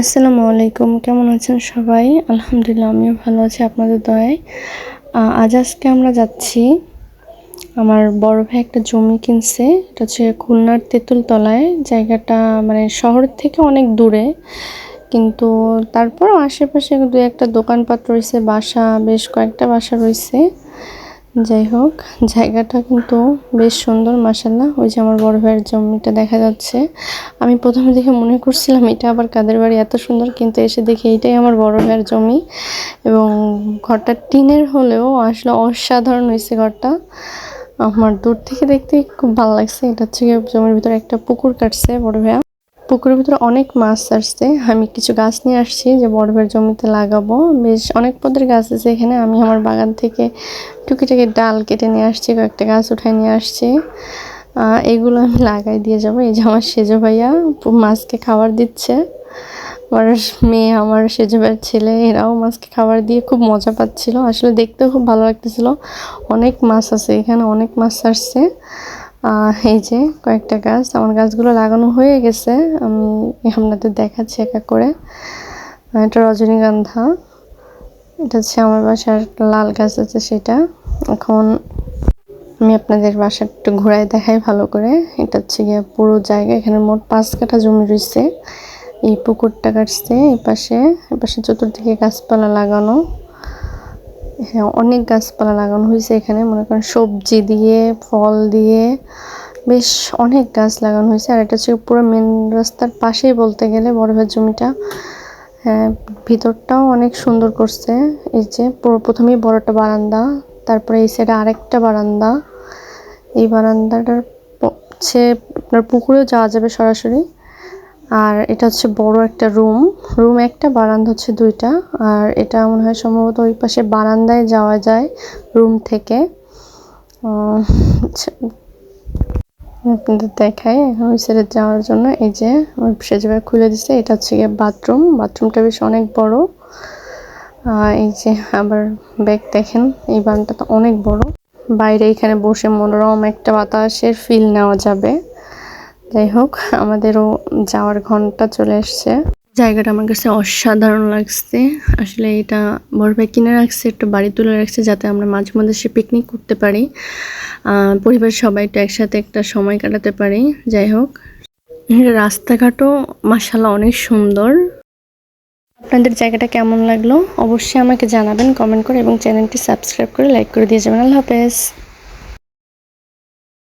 আসসালামু আলাইকুম, কেমন আছেন সবাই? আলহামদুলিল্লাহ, আমিও ভালো আছি, আপনাদের দয়ায়। আজ আজকে আমরা যাচ্ছি আমার বড় ভাই একটা জমি কিনছে, এটা হচ্ছে খুলনার তেঁতুলতলায়। জায়গাটা মানে শহর থেকে অনেক দূরে, কিন্তু তারপরও আশেপাশে দু একটা দোকানপাট রয়েছে, বাসা, বেশ কয়েকটা বাসা রয়েছে। যাই হোক, জায়গাটা কিন্তু বেশ সুন্দর মাসাল্লাহ ওই যে আমার বড় ভাইয়ের জমিটা দেখা যাচ্ছে। আমি প্রথমে দেখে মনে করছিলাম, এটা আবার কাদের বাড়ি? এত সুন্দর, কিন্তু এসে দেখি এটাই আমার বড় ভাইয়ের জমি। এবং ঘরটা টিনের হলেও আসলে অসাধারণ হয়েছে ঘরটা। আমার দূর থেকে দেখতে খুব ভালো লাগছে। এটা হচ্ছে জমির ভিতরে একটা পুকুর কাটছে বড় ভাইয়া। পুকুরের ভিতরে অনেক মাছ আসছে। আমি কিছু গাছ নিয়ে আসছি যে বরফের জমিতে লাগাবো। বেশ অনেক পদের গাছ আছে এখানে। আমি আমার বাগান থেকে টুকিটাকি ডাল কেটে নিয়ে আসছি, কয়েকটা গাছ উঠাই নিয়ে আসছি। এগুলো আমি লাগাই দিয়ে যাব। এই যে আমার সেজো ভাইয়া মাছকে খাবার দিচ্ছে। আমার মেয়ে, আমার সেজো ভাইয়ের ছেলে, এরাও মাছকে খাবার দিয়ে খুব মজা পাচ্ছিল। আসলে দেখতেও খুব ভালো লাগতেছিল। অনেক মাছ আছে এখানে, অনেক মাছ আসছে। এই যে কয়েকটা গাছ, আমার গাছগুলো লাগানো হয়ে গেছে। আমি আপনাদের দেখাচ্ছি এক করে। এটা রজনীগন্ধা। এটা হচ্ছে আমার বাসার লাল গাছ আছে সেটা। এখন আমি আপনাদের বাসা একটু ঘোরায় দেখাই ভালো করে। এটা হচ্ছে গিয়ে পুরো জায়গা। এখানে মোট পাঁচ কাঠা জমি রয়েছে। এই পুকুরটা কাটছে এই পাশে চতুর্দিকে গাছপালা লাগানো। হ্যাঁ অনেক গাছপালা লাগানো হয়েছে এখানে। মনে করেন সবজি দিয়ে, ফল দিয়ে বেশ অনেক গাছ লাগানো হয়েছে। আর এটা হচ্ছে পুরো মেন রাস্তার পাশেই বলতে গেলে ভাইয়ের জমিটা। হ্যাঁ ভিতরটাও অনেক সুন্দর করছে। এই যে পুরো প্রথমেই বড় একটা বারান্দা, তারপরে এই সাইডে আরেকটা বারান্দা। এই বারান্দাটার হচ্ছে আপনার পুকুরেও যাওয়া যাবে সরাসরি। আর এটা হচ্ছে বড় একটা রুম। রুম একটা, বারান্দা হচ্ছে দুইটা। আর এটা মনে হয় সম্ভবত ওই পাশে বারান্দায় যাওয়া যায় রুম থেকে। আপনাদের দেখাই এখন ওই সাইডে যাওয়ার জন্য। এই যে সেজেভাবে খুলে দিছে, এটা হচ্ছে গিয়ে বাথরুম বাথরুমটা বেশ অনেক বড়। এই যে আবার ব্যাগ দেখেন, এই বারান্দাটা তো অনেক বড়। বাইরে এখানে বসে মনোরম একটা বাতাসের ফিল নেওয়া যাবে। যাই হোক আমাদেরও যাওয়ার ঘণ্টা চলে এসছে। জায়গাটা আমার কাছে অসাধারণ লাগছে। আসলে এটা ভাই কিনে রাখছে একটু বাড়ি তুলে রাখছে যাতে আমরা মাঝে মধ্যে সে পিকনিক করতে পারি। আহ, পরিবারের সবাই একটু একসাথে একটা সময় কাটাতে পারি। যাই হোক রাস্তাঘাটও মাসাল্লাহ অনেক সুন্দর। আপনাদের জায়গাটা কেমন লাগল? অবশ্যই আমাকে জানাবেন কমেন্ট করে এবং চ্যানেলটি সাবস্ক্রাইব করে লাইক করে দিয়ে যাবেন। আল্লাহ হাফেজ।